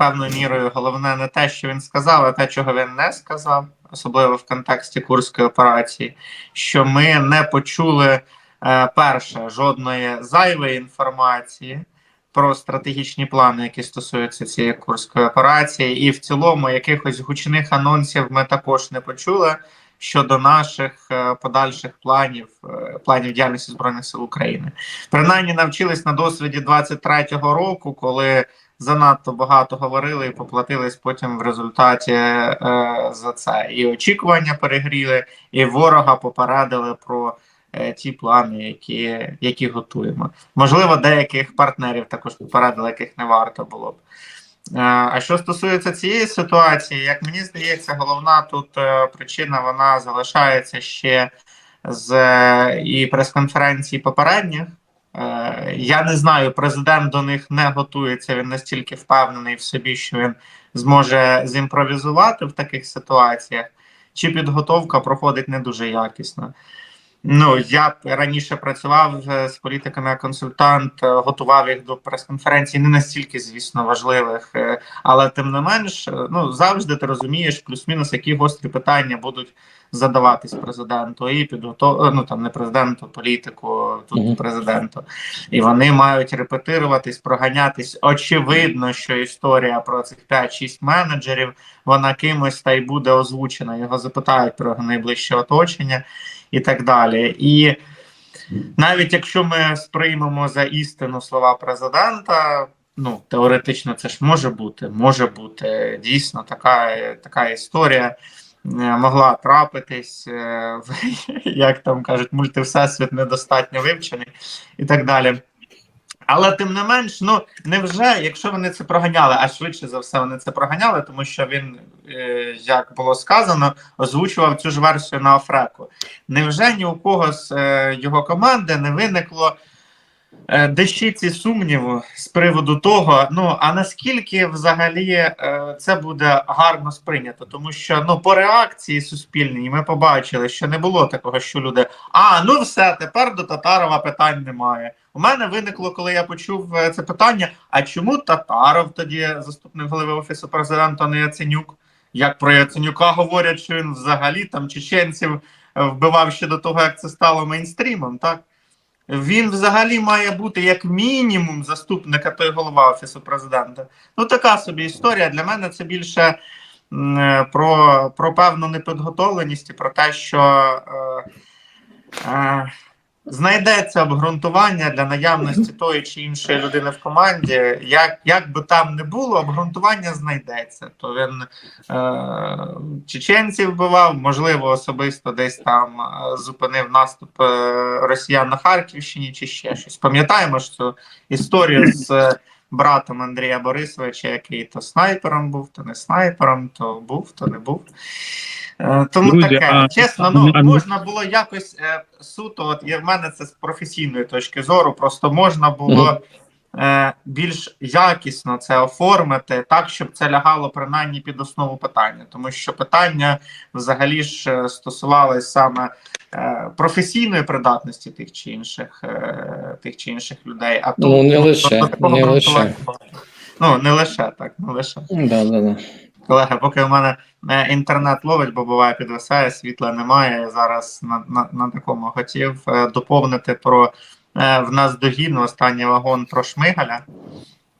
певною мірою головне не те, що він сказав, а те, чого він не сказав, особливо в контексті курської операції, що ми не почули е, перше жодної зайвої інформації про стратегічні плани, які стосуються цієї курської операції, і в цілому якихось гучних анонсів ми також не почули щодо наших е, подальших планів, е, планів діяльності збройних сил України. Принаймні навчились на досвіді 23-го року, коли занадто багато говорили і поплатились потім в результаті е, за це. І очікування перегріли, і ворога попередили про е, ті плани, які, які готуємо. Можливо, деяких партнерів також попередили, яких не варто було б. Е, А що стосується цієї ситуації, як мені здається, головна тут е, причина вона залишається ще з е, і прес-конференції попередніх. Е, Я не знаю, президент до них не готується. Він настільки впевнений в собі, що він зможе зімпровізувати в таких ситуаціях, чи підготовка проходить не дуже якісно. Ну, я раніше працював е, з політиками консультант, е, готував їх до прес-конференцій, не настільки, звісно, важливих, але тим не менш, ну завжди ти розумієш плюс-мінус, які гострі питання будуть задаватись президенту і підготов... ну там не президенту, політику, тут президенту. І вони мають репетируватись, проганятись. Очевидно, що історія про цих 5-6 менеджерів вона кимось та й буде озвучена. Його запитають про найближче оточення і так далі. І навіть якщо ми сприймемо за істину слова президента, ну теоретично це ж може бути, може бути дійсно така, така історія. Е, Могла трапитись, е, як там кажуть, мультивсесвіт недостатньо вивчений і так далі. Але тим не менш, ну невже, якщо вони це проганяли, а швидше за все вони це проганяли, тому що він, е, як було сказано, озвучував цю ж версію на Офреку. Невже ні у кого з його команди не виникло дещиці сумніву з приводу того, ну а наскільки взагалі е, це буде гарно сприйнято? Тому що ну по реакції суспільній ми побачили, що не було такого, що люди а ну все, тепер до Татарова питань немає. У мене виникло, коли я почув е, це питання: а чому Татаров тоді заступник голови офісу президента, не Яценюк? Як про Яценюка говорять, що він взагалі там чеченців е, вбивав ще до того, як це стало мейнстрімом, так? Він взагалі має бути як мінімум заступника той голова офісу президента. Ну, така собі історія. Для мене це більше е, про, про певну непідготовленість і про те, що е, е, знайдеться обґрунтування для наявності тої чи іншої людини в команді. Як, як би там не було, обґрунтування знайдеться. То він е, чеченців вбивав, можливо, особисто десь там е, зупинив наступ е, росіян на Харківщині чи ще щось. Пам'ятаємо ж цю історію з е, братом Андрія Борисовича, який то снайпером був, то не снайпером, то був, то не був. Е, Тому Друзі, таке, а- чесно, ну а- можна було якось е, суто, от і в мене це з професійної точки зору, просто можна було більш якісно це оформити так, щоб це лягало принаймні під основу питання, тому що питання взагалі ж е, стосувалось саме е, професійної придатності тих чи інших е, тих чи інших людей. А Ну, не лише, такого не лише. Ну не лише так, не лише. Да, да, да. Колеги, поки у мене е, інтернет ловить, бо буває підвисає, світла немає. Я зараз на, на, на такому хотів е, доповнити про е, в нас догін останній вагон про Шмигаля.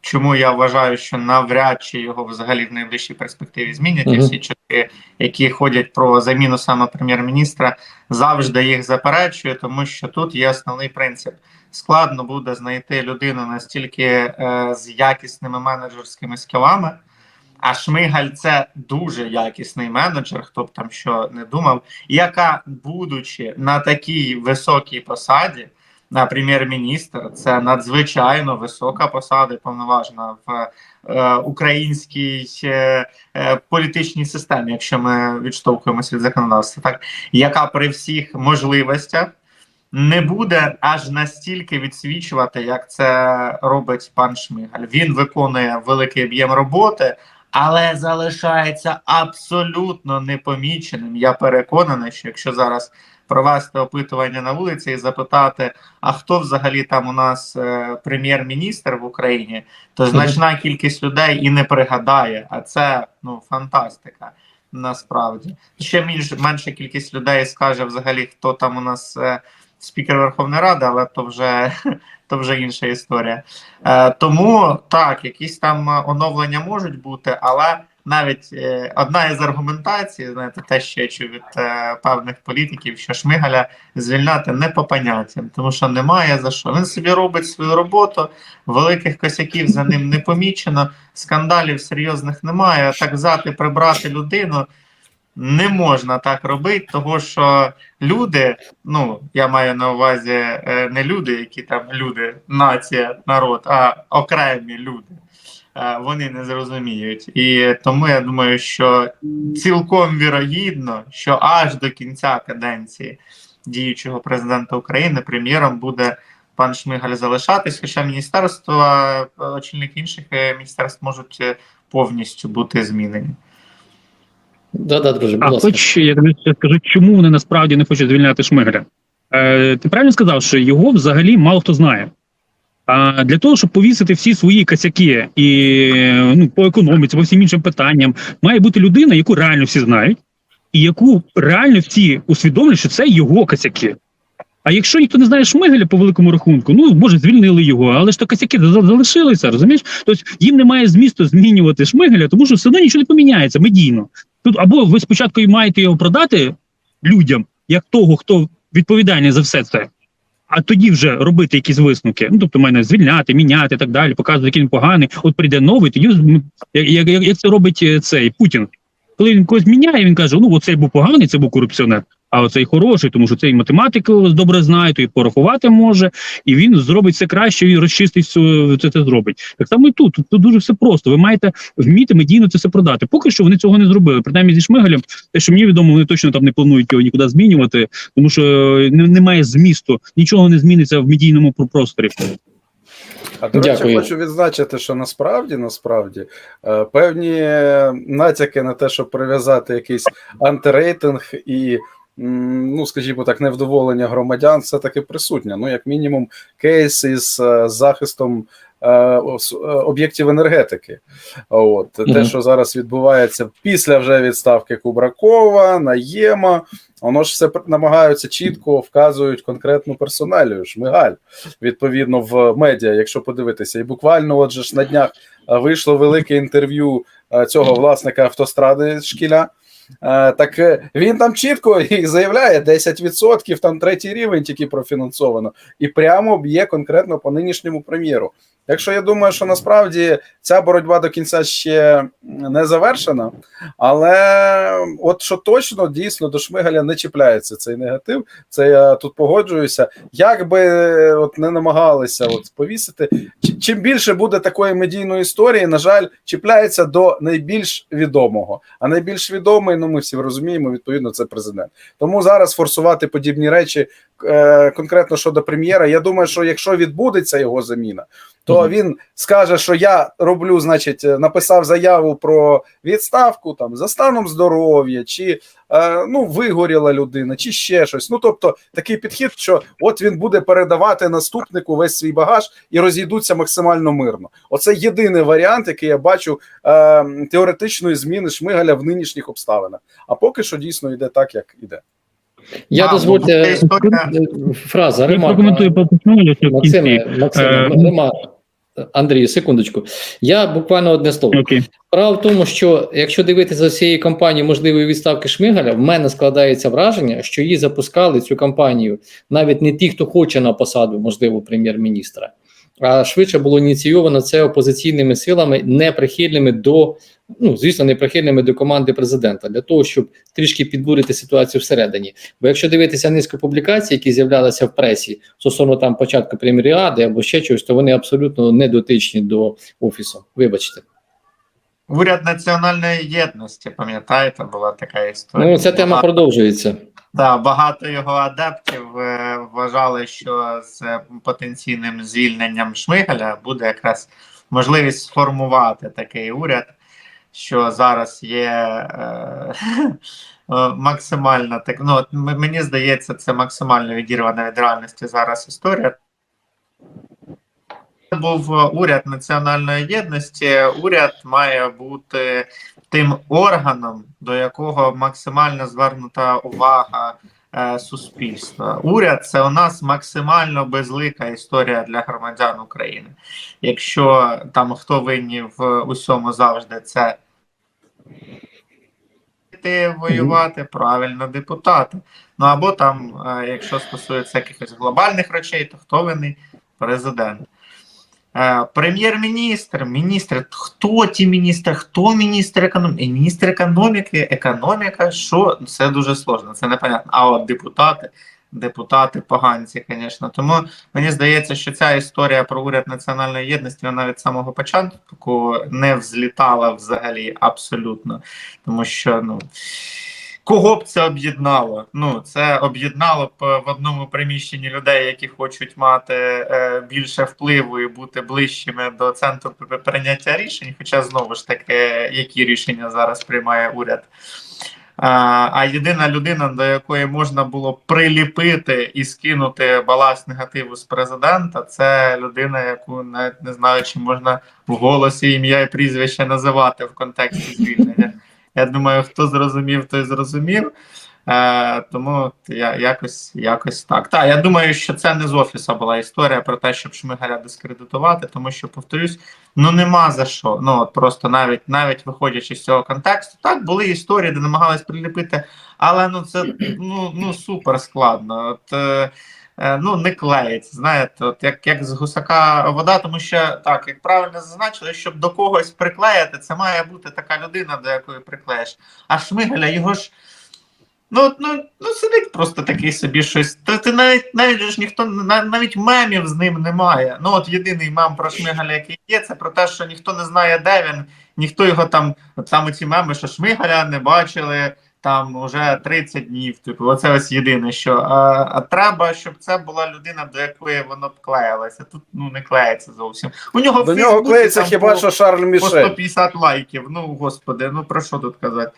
Чому я вважаю, що навряд чи його взагалі в найближчій перспективі змінять, і всі чутки, які ходять про заміну саме прем'єр-міністра, завжди їх заперечую, тому що тут є основний принцип. Складно буде знайти людину настільки е, з якісними менеджерськими скілами. А Шмигаль це дуже якісний менеджер, хто б там що не думав, яка, будучи на такій високій посаді, прем'єр-міністр, це надзвичайно висока посада, і повноважна в е, українській е, е, політичній системі, якщо ми відштовхуємося від законодавства, так яка при всіх можливостях не буде аж настільки відсвічувати, як це робить пан Шмигаль. Він виконує великий об'єм роботи, але залишається абсолютно непоміченим. Я переконаний, що якщо зараз провести опитування на вулиці і запитати, а хто взагалі там у нас е, прем'єр-міністр в Україні, то значна кількість людей і не пригадає. А це ну фантастика. Насправді ще більш менша кількість людей скаже взагалі, хто там у нас е, спікер Верховної Ради, але то вже то вже інша історія. Е, тому так, якісь там е, оновлення можуть бути, але навіть е, одна із аргументацій, знаєте, те, що я чув від е, певних політиків, що Шмигаля звільняти не по поняттям, тому що немає за що. Він собі робить свою роботу, великих косяків за ним не помічено, скандалів серйозних немає. Так взяти, прибрати людину. Не можна так робити, того що люди, ну я маю на увазі е, не люди, які там люди, нація, народ, а окремі люди. Е, Вони не зрозуміють. І тому я думаю, що цілком вірогідно, що аж до кінця каденції діючого президента України прем'єром буде пан Шмигаль залишатись, хоча міністерства, е, очільники інших е, міністерств можуть повністю бути змінені. Да, да, друже, будь А ласка. хоч я скажу, чому вони насправді не хочуть звільняти Шмигаля. Е, ти правильно сказав, що його взагалі мало хто знає. А для того, щоб повісити всі свої косяки і ну, по економіці, по всім іншим питанням, має бути людина, яку реально всі знають, і яку реально всі усвідомлюють, що це його косяки. А якщо ніхто не знає Шмигаля по великому рахунку, ну може звільнили його, але ж то косяки залишилися, розумієш? Тобто їм немає змісту змінювати Шмигаля, тому що все одно нічого не поміняється медійно. Тут або ви спочатку маєте його продати людям, як того, хто відповідальний за все це, а тоді вже робити якісь висновки. Ну тобто мене звільняти, міняти і так далі, показувати, який він поганий. От прийде новий, тоді ну, як, як, як, це робить е, цей Путін. Коли він когось міняє, він каже: ну оцей був поганий, це був корупціонер. А оцей хороший, тому що цей математику добре знає, то і порахувати може, і він зробить все краще і розчистить всю, це, це зробить. Так само і тут. Тут дуже все просто. Ви маєте вміти медійно це все продати. Поки що вони цього не зробили. Принаймні зі Шмигалем, те, що мені відомо, вони точно там не планують його нікуди змінювати, тому що немає змісту, нічого не зміниться в медійному просторі. А до речі, хочу відзначити, що насправді насправді е, певні натяки на те, щоб прив'язати якийсь антирейтинг і. Ну, скажімо так, невдоволення громадян все таки присутнє. Ну, як мінімум, кейс із е, захистом е, е, об'єктів енергетики. От те, що зараз відбувається після вже відставки Кубракова, Наєма, воно ж все намагаються чітко вказують конкретну персоналію, Шмигаль відповідно в медіа, якщо подивитися. І буквально, отже ж на днях вийшло велике інтерв'ю цього власника автостради шкіля. Е, Так е, він там чітко і заявляє 10%, там третій рівень тільки профінансовано, і прямо б'є конкретно по нинішньому прем'єру. Так що я думаю, що насправді ця боротьба до кінця ще не завершена, але от що точно дійсно до Шмигаля не чіпляється цей негатив. Це я тут погоджуюся. Як би от не намагалися от повісити, чим більше буде такої медійної історії, на жаль, чіпляється до найбільш відомого. А найбільш відомий, ну ми всі розуміємо, відповідно, це президент. Тому зараз форсувати подібні речі е, конкретно щодо прем'єра. Я думаю, що якщо відбудеться його заміна, то Мгм. він скаже, що я роблю, значить, е, написав заяву про відставку там за станом здоров'я, чи е, ну вигоріла людина, чи ще щось. Ну тобто такий підхід, що от він буде передавати наступнику весь свій багаж і розійдуться максимально мирно. Оце єдиний варіант, який я бачу е, теоретичної зміни Шмигаля в нинішніх обставинах. А поки що дійсно йде так, як іде. Я дозвольте ну, фраза, Я ремарка. Максиме, Максиме, Е, нема. Андрій, секундочку. Я буквально одне слово. Okay. Справа в тому, що якщо дивитися за цією кампанією можливої відставки Шмигаля, в мене складається враження, що її запускали цю кампанію навіть не ті, хто хоче на посаду, можливо, прем'єр-міністра, а швидше було ініційовано це опозиційними силами, неприхильними до, ну звісно, неприхильними до команди президента, для того, щоб трішки підбурити ситуацію всередині. Бо якщо дивитися низку публікацій, які з'являлися в пресі стосовно там початку прем'єріади або ще чогось, то вони абсолютно не дотичні до офісу. Вибачте. Уряд національної єдності, пам'ятаєте, була така історія. Ну, ця тема Багато- продовжується. Да, багато його адептів е, вважали, що з потенційним звільненням Шмигаля буде якраз можливість сформувати такий уряд, що зараз є е, максимально так. Ну, мені здається, це максимально відірвана від реальності зараз історія. Це був е, уряд національної єдності. Уряд має бути тим органом, до якого максимально звернута увага е, суспільства. Уряд це у нас максимально безлика історія для громадян України. Якщо там хто винні в усьому завжди, це воювати, правильно, депутати. Ну або там, е, якщо стосується якихось глобальних речей, то хто винний? Президент. Е, Прем'єр-міністр, міністр, хто ті міністри, хто міністр економіки? Міністр економіки, економіка, що це дуже сложно, це непонятно. А от депутати, депутати поганці, звісно. Тому мені здається, що ця історія про уряд національної єдності вона від самого початку не взлітала взагалі абсолютно. Тому що ну. Кого б це об'єднало? Ну, це об'єднало б в одному приміщенні людей, які хочуть мати е, більше впливу і бути ближчими до центру прийняття рішень. Хоча знову ж таки, які рішення зараз приймає уряд. А, а єдина людина, до якої можна було приліпити і скинути баласт негативу з президента, це людина, яку навіть не знаю, чи можна в голосі ім'я і прізвище називати в контексті звільнення. Я думаю, хто зрозумів, той зрозумів. Е, тому я якось якось так. Так, я думаю, що це не з офісу була історія про те, щоб Шмигаля дискредитувати, тому що, повторюсь, ну нема за що. Ну от просто навіть навіть виходячи з цього контексту, так були історії, де намагались приліпити, але ну це ну, ну супер складно. От, е, ну не клеїться. Знаєте, от як, як з гусака вода, тому що так, як правильно зазначили, щоб до когось приклеїти, це має бути така людина, до якої приклеїш. А Шмигаля його ж. Ну, ну, ну сидить просто такий собі щось. Та ти навіть навіть ж ніхто на- навіть мемів з ним немає. Ну от єдиний мем про Шмигаля, який є, це про те, що ніхто не знає, де він, ніхто його там, от там ці меми, що Шмигаля не бачили там уже 30 днів. Типу, оце ось єдине, що а, а треба, щоб це була людина, до якої воно б клеїлося. Тут ну не клеїться зовсім. У нього в До нього Фейсбуці клеїться там хіба по- що Шарль по Мішель. 150 лайків. Ну господи, ну про що тут казати?